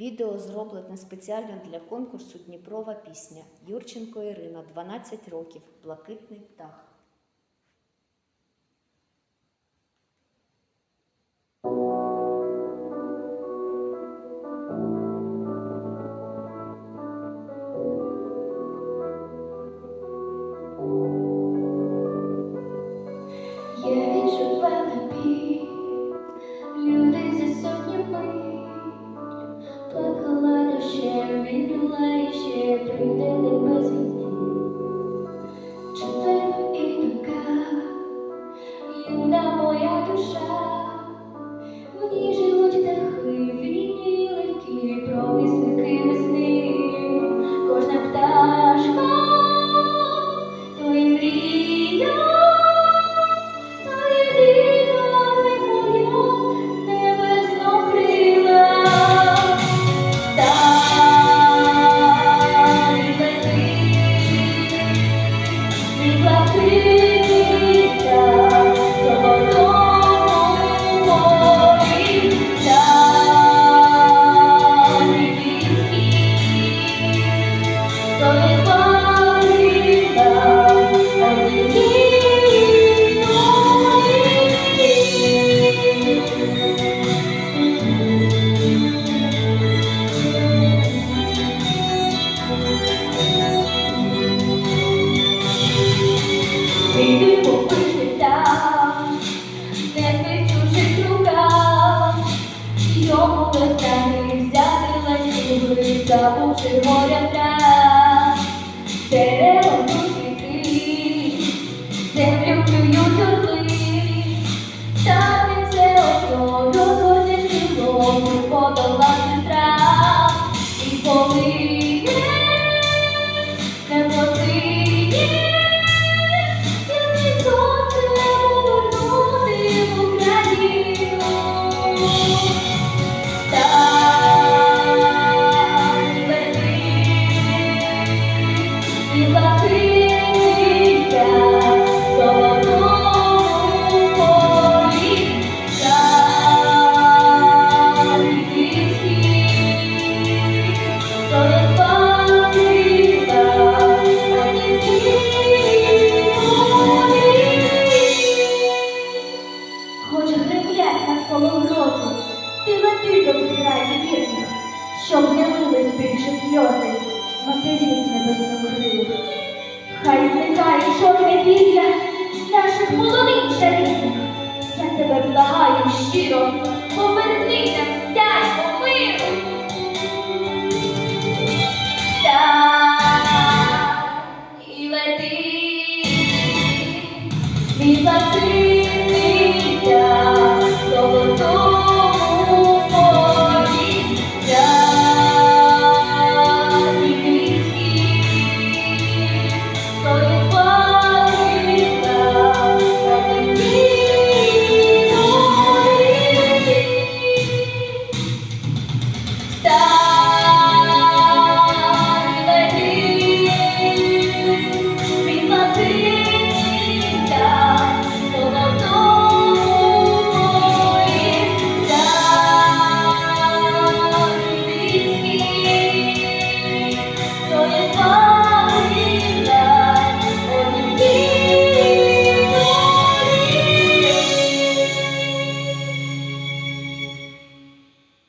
Відео зроблене спеціально для конкурсу Дніпрова пісня Юрченко Ірина, 12 років, Блакитний птах. І Не в чужих руках, йому достане взяти ланцюги, забувши горя щоб не лились більше сльози, без накрив. Хай зникає чорне після наших молодих чарівних. Я тебе благаю щиро, поверни нам дядько миру. Та і лети, світла ти.